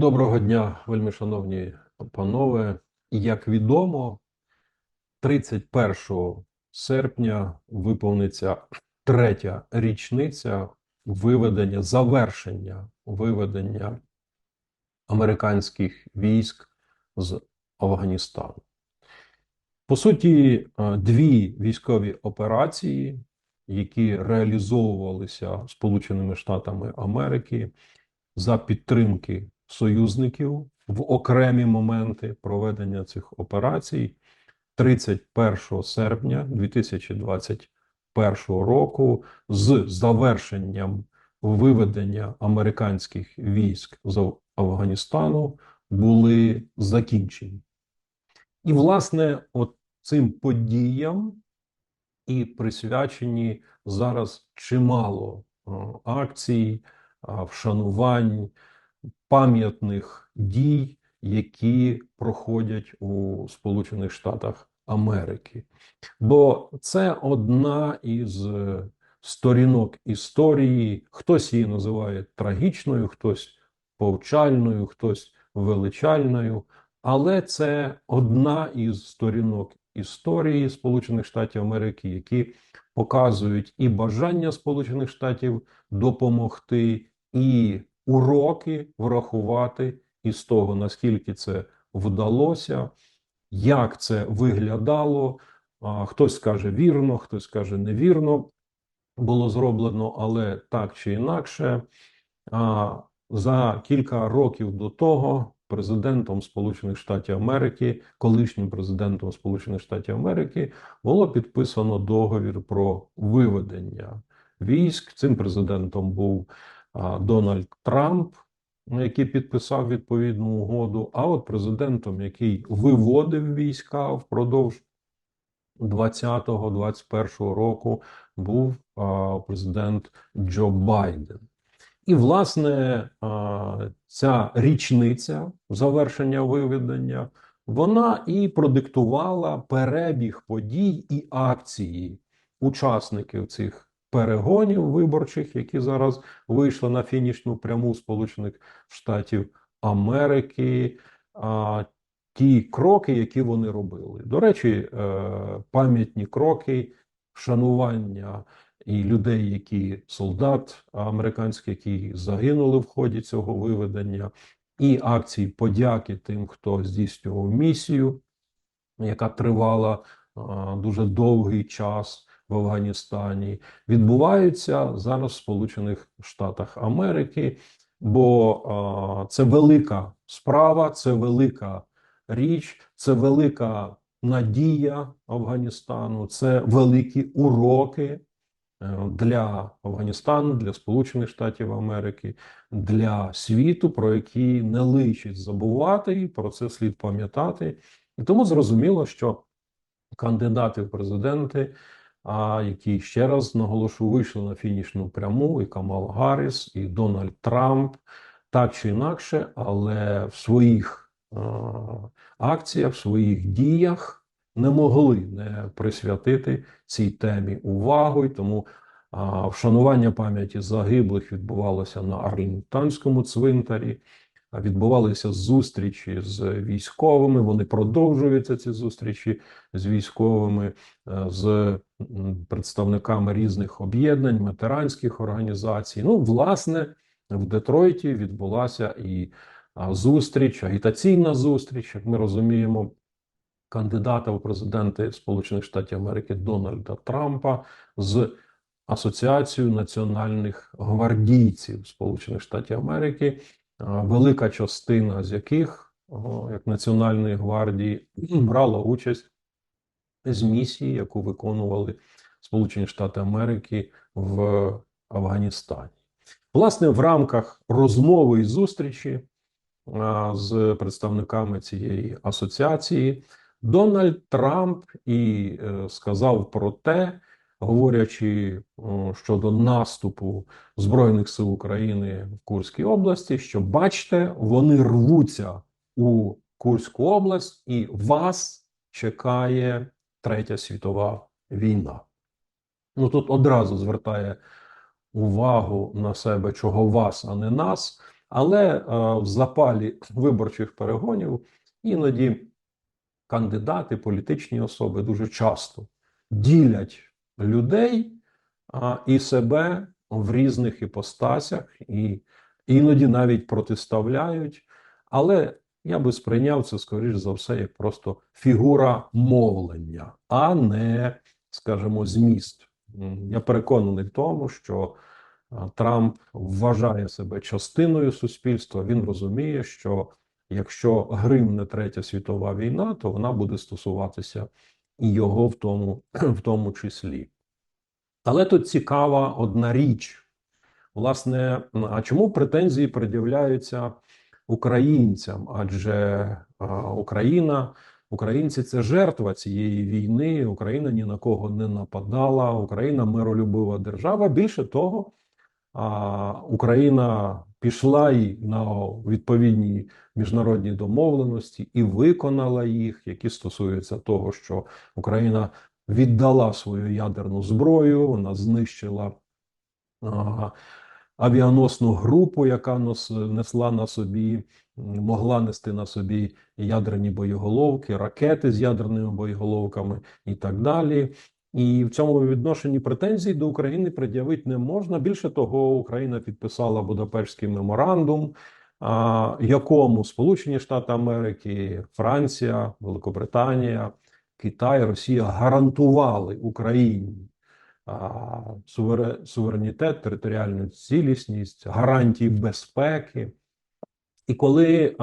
Доброго дня, вельми шановні панове. Як відомо, 31 серпня виповниться третя річниця виведення, завершення виведення американських військ з Афганістану. По суті, е, дві військові операції, які реалізовувалися Сполученими Штатами Америки за підтримки союзників в окремі моменти проведення цих операцій 31 серпня 2021 року з завершенням виведення американських військ з Афганістану були закінчені. І, власне, от цим подіям і присвячені зараз чимало е, акцій, е, вшанувань, пам'ятних дій, які проходять у Сполучених Штатах Америки. Бо це одна із е, сторінок історії. Хтось її називає трагічною, хтось повчальною, хтось величальною. Але це одна із сторінок історії Сполучених Штатів Америки, які показують і бажання Сполучених Штатів допомогти, і уроки врахувати із того, наскільки це вдалося, як це виглядало. Хтось скаже вірно, хтось скаже невірно було зроблено, але так чи інакше, за кілька років до того президентом Сполучених Штатів Америки, колишнім президентом Сполучених Штатів Америки, було підписано договір про виведення військ. Цим президентом був Дональд Трамп, який підписав відповідну угоду. А от президентом, який виводив війська впродовж 2020-2021 року, був президент Джо Байден. І, власне, ця річниця завершення виведення, вона і продиктувала перебіг подій і акції учасників цих перегонів виборчих, які зараз вийшли на фінішну пряму Сполучених Штатів Америки. А, Ті кроки, які вони робили. До речі, е, пам'ятні кроки, шанування і людей, які солдат американський, які загинули в ході цього виведення, і акції подяки тим, хто здійснював місію, яка тривала дуже довгий час в Афганістані, відбуваються зараз в Сполучених Штатах Америки, бо це велика справа, це велика річ, це велика надія Афганістану, це великі уроки. Е, для Афганістану, для Сполучених Штатів Америки, для світу, про які не личить забувати, і про це слід пам'ятати. І тому зрозуміло, що кандидати в президенти а які ще раз наголошую, вийшли на фінішну пряму, і Камал Гарріс, і Дональд Трамп, так чи інакше, але в своїх е акціях, в своїх діях не могли не присвятити цій темі увагу. І тому е вшанування пам'яті загиблих відбувалося на Арлінгтонському цвинтарі відбувалися зустрічі з військовими. Вони продовжуються ці зустрічі з військовими, е, з представниками різних об'єднань, ветеранських організацій. Ну, власне, в Детройті відбулася і зустріч, агітаційна зустріч, як ми розуміємо. Кандидата в президенти Сполучених Штатів Америки Дональда Трампа з Асоціацією національних гвардійців Сполучених Штатів Америки, велика частина з яких, як Національної гвардії, брала участь з місії, яку виконували Сполучені Штати Америки в Афганістані. Власне, в рамках розмови і зустрічі з представниками цієї асоціації Дональд Трамп і е, сказав про те, говорячи щодо наступу Збройних сил України в Курській області, що бачите, вони рвуться у Курську область, і вас чекає Третя світова війна. Ну тут одразу звертає увагу на себе, чого вас, а не нас. Але е, в запалі виборчих перегонів іноді кандидати, політичні особи дуже часто ділять людей а, і себе в різних іпостасях, і іноді навіть протиставляють. Але я би сприйняв це, скоріш за все, як просто фігура мовлення, а не, скажімо, зміст. Я переконаний в тому, що Трамп вважає себе частиною суспільства. Він розуміє, що якщо гримне Третя світова війна, то вона буде стосуватися і його в тому, в тому числі. Але тут цікава одна річ. Власне, а чому претензії пред'являються українцям? Адже Україна, українці це жертва цієї війни. Україна ні на кого не нападала. Україна миролюбива держава. Більше того, Україна пішла і на відповідні міжнародні домовленості і виконала їх, які стосуються того, що Україна віддала свою ядерну зброю, вона знищила а, авіаносну групу, яка нос, несла на собі, могла нести на собі ядерні боєголовки, ракети з ядерними боєголовками і так далі. І в цьому відношенні претензій до України пред'явити не можна. Більше того, Україна підписала Будапештський меморандум, якому Сполучені Штати Америки, Франція, Великобританія, Китай, Росія гарантували Україні суверенітет, територіальну цілісність, гарантії безпеки. І коли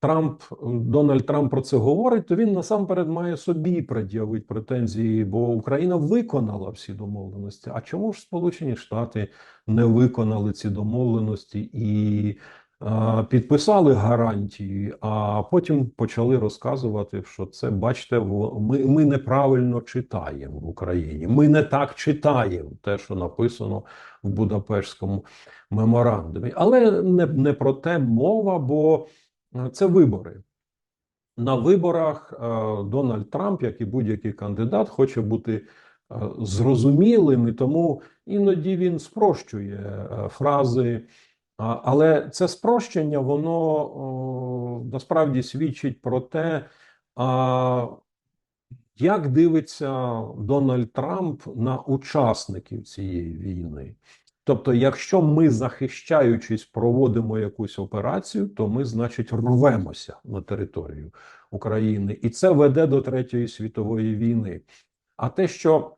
Трамп, Дональд Трамп про це говорить, то він насамперед має собі пред'явити претензії, бо Україна виконала всі домовленості. А чому ж Сполучені Штати не виконали ці домовленості і а, підписали гарантії, а потім почали розказувати, що це, бачите, ми, ми неправильно читаємо в Україні. Ми не так читаємо те, що написано в Будапештському меморандумі. Але не, не про те мова, бо це вибори. На виборах е, Дональд Трамп, як і будь-який кандидат, хоче бути е, зрозумілим, і тому іноді він спрощує е, фрази. Але це спрощення, воно насправді свідчить про те, як дивиться Дональд Трамп на учасників цієї війни. Тобто, якщо ми, захищаючись, проводимо якусь операцію, то ми, значить, рвемося на територію України, і це веде до Третьої світової війни. А те, що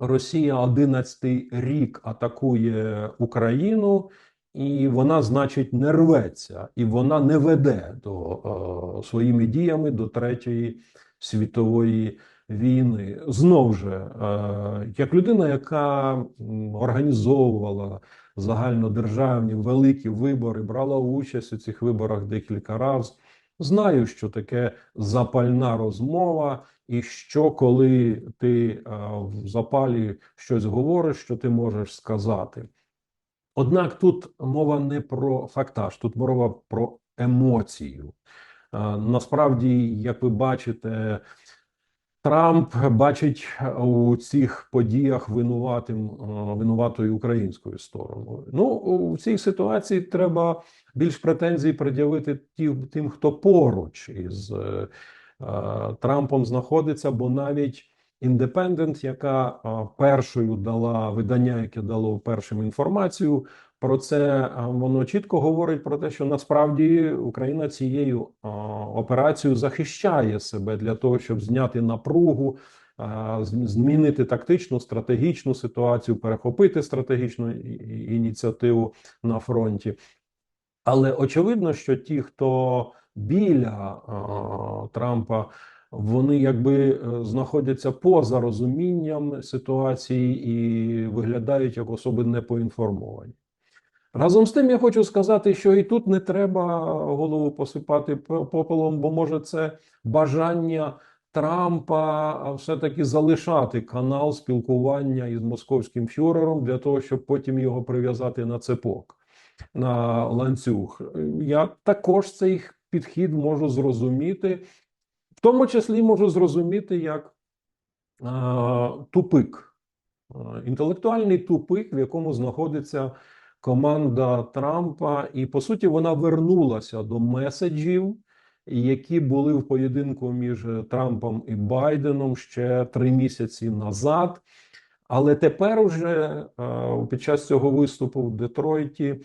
Росія 11-й рік атакує Україну, і вона, значить, не рветься, і вона не веде до е, своїми діями до Третьої світової війни. Знов же, е, як людина, яка організовувала загальнодержавні великі вибори, брала участь у цих виборах декілька разів, знаю, що таке запальна розмова. І що, коли ти е, в запалі щось говориш, що ти можеш сказати. Однак тут мова не про фактаж, тут мова про емоцію. Е, Насправді, як ви бачите, Трамп бачить у цих подіях винуватим е, винуватою українською стороною. Ну, у цій ситуації треба більш претензій пред'явити ті- тим, хто поруч із е, е, Трампом знаходиться, бо навіть Індепендент, яка першою дала видання, яке дало першим інформацію про це, воно чітко говорить про те, що насправді Україна цією операцією захищає себе для того, щоб зняти напругу, змінити тактичну стратегічну ситуацію, перехопити стратегічну ініціативу на фронті. Але очевидно, що ті, хто біля Трампа, вони якби е, знаходяться поза розумінням ситуації і виглядають як особи непоінформовані. Разом з тим, я хочу сказати, що і тут не треба голову посипати попелом, бо може це бажання Трампа все-таки залишати канал спілкування із московським фюрером для того, щоб потім його прив'язати на цепок на ланцюг. Я також цей підхід можу зрозуміти, в тому числі можу зрозуміти як е, тупик, інтелектуальний тупик, в якому знаходиться команда Трампа, і по суті вона вернулася до меседжів, які були в поєдинку між Трампом і Байденом ще три місяці назад. Але тепер, уже е, під час цього виступу в Детройті,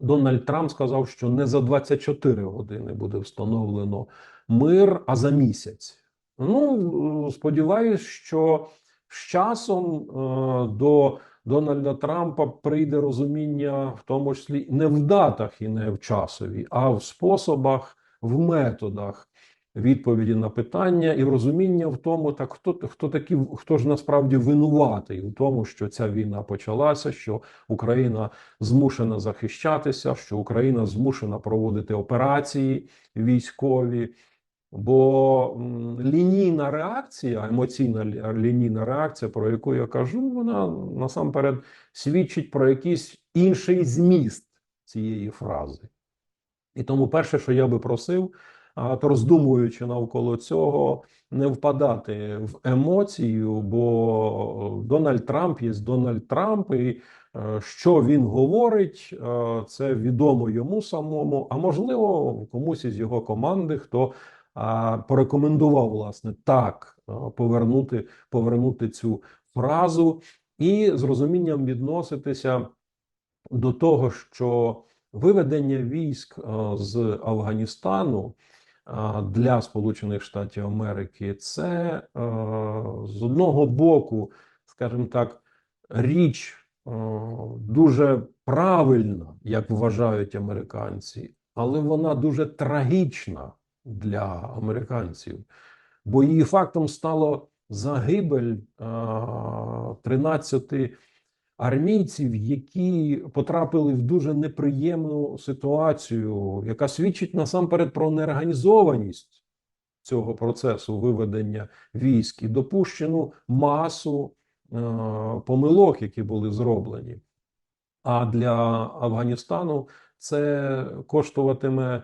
Дональд Трамп сказав, що не за 24 години буде встановлено мир, а за місяць. Ну, сподіваюсь, що з часом е, до Дональда Трампа прийде розуміння, в тому числі не в датах і не в часові, а в способах, в методах відповіді на питання і розуміння в тому, так хто хто такі, хто ж насправді винуватий у тому, що ця війна почалася, що Україна змушена захищатися, що Україна змушена проводити операції військові. Бо лінійна реакція, емоційна лінійна реакція, про яку я кажу, вона насамперед свідчить про якийсь інший зміст цієї фрази. І тому перше, що я би просив, то роздумуючи навколо цього, не впадати в емоцію, бо Дональд Трамп є Дональд Трамп, і е, що він говорить, е, це відомо йому самому, а можливо, комусь із його команди, хто порекомендував власне так повернути, повернути цю фразу і з розумінням відноситися до того, що виведення військ з Афганістану для Сполучених Штатів Америки це з одного боку, скажімо так, річ дуже правильна, як вважають американці, але вона дуже трагічна для американців, бо її фактом стало загибель 13 армійців, які потрапили в дуже неприємну ситуацію, яка свідчить насамперед про неорганізованість цього процесу виведення військ і допущену масу помилок, які були зроблені. А для Афганістану це коштуватиме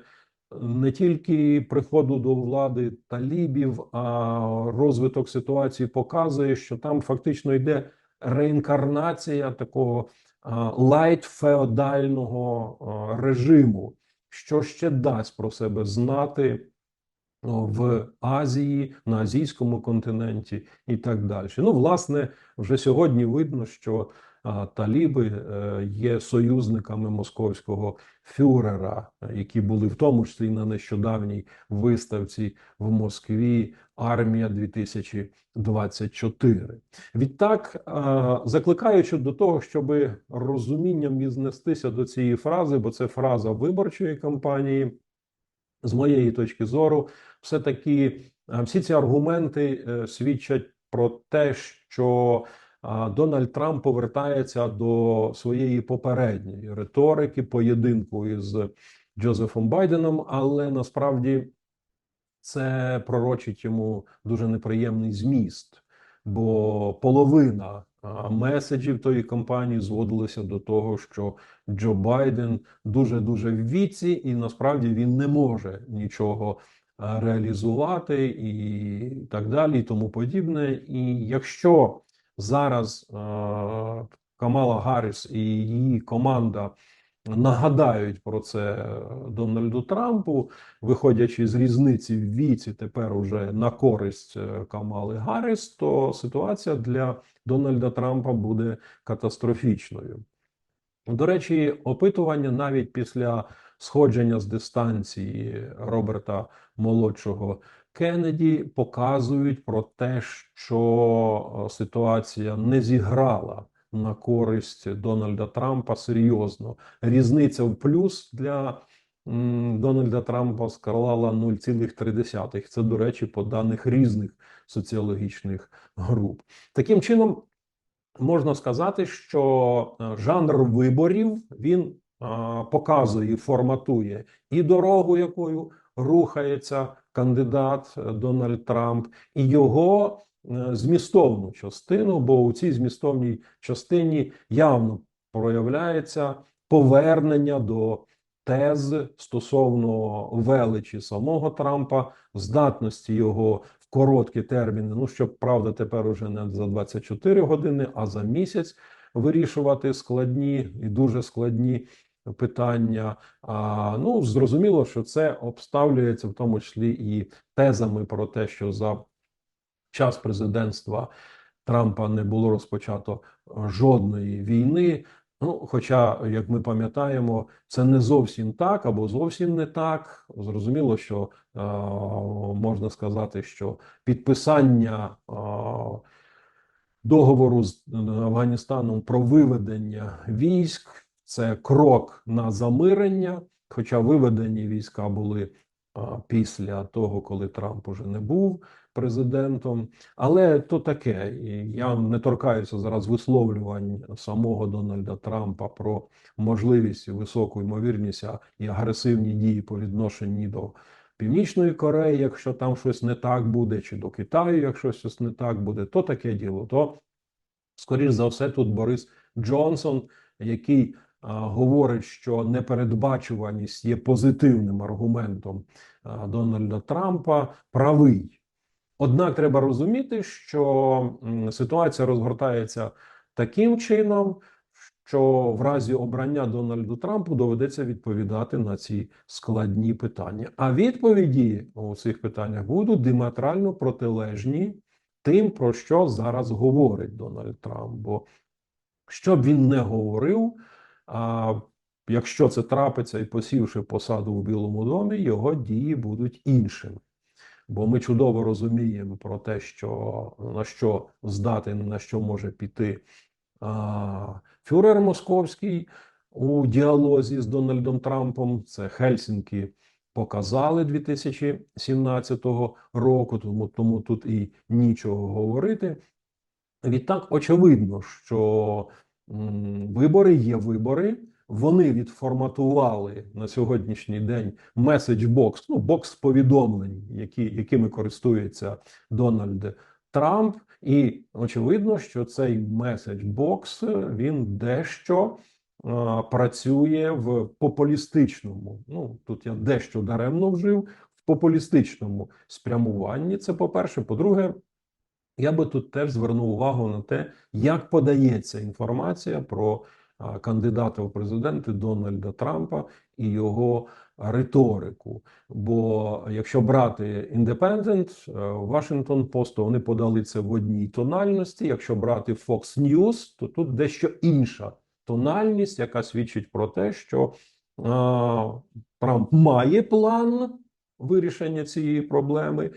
не тільки приходу до влади талібів, а розвиток ситуації показує, що там фактично йде реінкарнація такого лайт феодального режиму, що ще дасть про себе знати в Азії, на азійському континенті і так далі. Ну, власне, вже сьогодні видно, що таліби е, є союзниками московського фюрера, які були в тому числі на нещодавній виставці в Москві. Армія 2024. Відтак, закликаючи до того, щоб розумінням віднестися до цієї фрази, бо це фраза виборчої кампанії, з моєї точки зору, все таки всі ці аргументи е, свідчать про те, що Дональд Трамп повертається до своєї попередньої риторики, поєдинку із Джозефом Байденом, але насправді це пророчить йому дуже неприємний зміст, бо половина меседжів тої кампанії зводилися до того, що Джо Байден дуже дуже в віці, і насправді він не може нічого реалізувати і так далі, і тому подібне. І якщо зараз е, Камала Гарріс і її команда нагадають про це Дональду Трампу, виходячи з різниці в віці, тепер уже на користь е, Камали Гарріс, то ситуація для Дональда Трампа буде катастрофічною. До речі, опитування навіть після сходження з дистанції Роберта Молодшого Кеннеді показують про те, що е, ситуація не зіграла на користь Дональда Трампа серйозно. Різниця в плюс для Дональда Трампа склала 0,3. Це, до речі, по даних різних соціологічних груп. Таким чином, можна сказати, що е, жанр виборів він показує, форматує і дорогу, якою рухається кандидат е, Дональд Трамп, і його е, змістовну частину, бо у цій змістовній частині явно проявляється повернення до тез стосовно величі самого Трампа, здатності його в короткі терміни. Ну щоб правда, тепер уже не за 24 години, а за місяць вирішувати складні і дуже складні питання. А, ну, зрозуміло, що це обставлюється в тому числі і тезами про те, що за час президентства Трампа не було розпочато жодної війни. Ну, хоча, як ми пам'ятаємо, це не зовсім так або зовсім не так. Зрозуміло, що е, можна сказати, що підписання е, договору з Афганістаном про виведення військ це крок на замирення. Хоча виведені війська були після того, коли Трамп уже не був президентом. Але то таке. І я не торкаюся зараз висловлювань самого Дональда Трампа про можливість і високу ймовірність і агресивні дії по відношенню до Північної Кореї, якщо там щось не так буде, чи до Китаю, якщо щось не так буде, то таке діло. То, скоріш за все, тут Борис Джонсон, який говорить, що непередбачуваність є позитивним аргументом Дональда Трампа, правий. Однак треба розуміти, що ситуація розгортається таким чином, що в разі обрання Дональду Трампу доведеться відповідати на ці складні питання. А відповіді у цих питаннях будуть діаметрально протилежні тим, про що зараз говорить Дональд Трамп. Бо що б він не говорив, а якщо це трапиться і посівши посаду в Білому домі, його дії будуть іншими. Бо ми чудово розуміємо про те, що на що здатен, на що може піти а, фюрер Московський у діалозі з Дональдом Трампом. Це Хельсінки показали 2017 року, тому, тому тут і нічого говорити. Відтак, очевидно, що вибори є вибори. Вони відформатували на сьогоднішній день меседж-бокс, ну бокс повідомлень, які, якими користується Дональд Трамп. І очевидно, що цей меседж-бокс він дещо а, працює в популістичному. Ну тут я дещо даремно вжив в популістичному спрямуванні. Це по-перше, по-друге. Я би тут теж звернув увагу на те, як подається інформація про кандидата в президенти Дональда Трампа і його риторику. Бо якщо брати е, Washington Post, то вони подали це в одній тональності. Якщо брати Fox News, то тут дещо інша тональність, яка свідчить про те, що Трамп має план вирішення цієї проблеми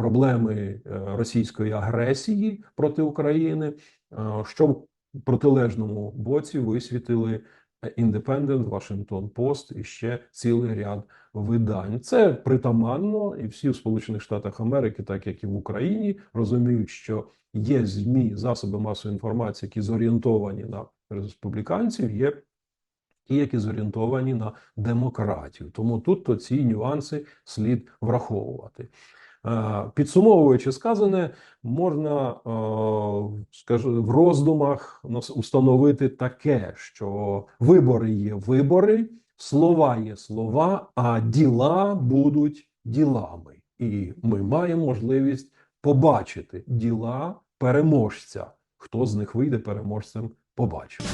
проблеми е, російської агресії проти України, е, що в протилежному боці висвітили Independent, Washington Post і ще цілий ряд видань. Це притаманно, і всі в Сполучених Штатах Америки, так як і в Україні, розуміють, що є змі засоби масової інформації, які зорієнтовані на республіканців, є ті, які зорієнтовані на демократів. Тому тут ці нюанси слід враховувати. Е, Підсумовуючи сказане, можна е, скажу, в роздумах установити таке, що вибори є вибори, слова є слова, а діла будуть ділами. І ми маємо можливість побачити діла переможця. Хто з них вийде переможцем, побачимо.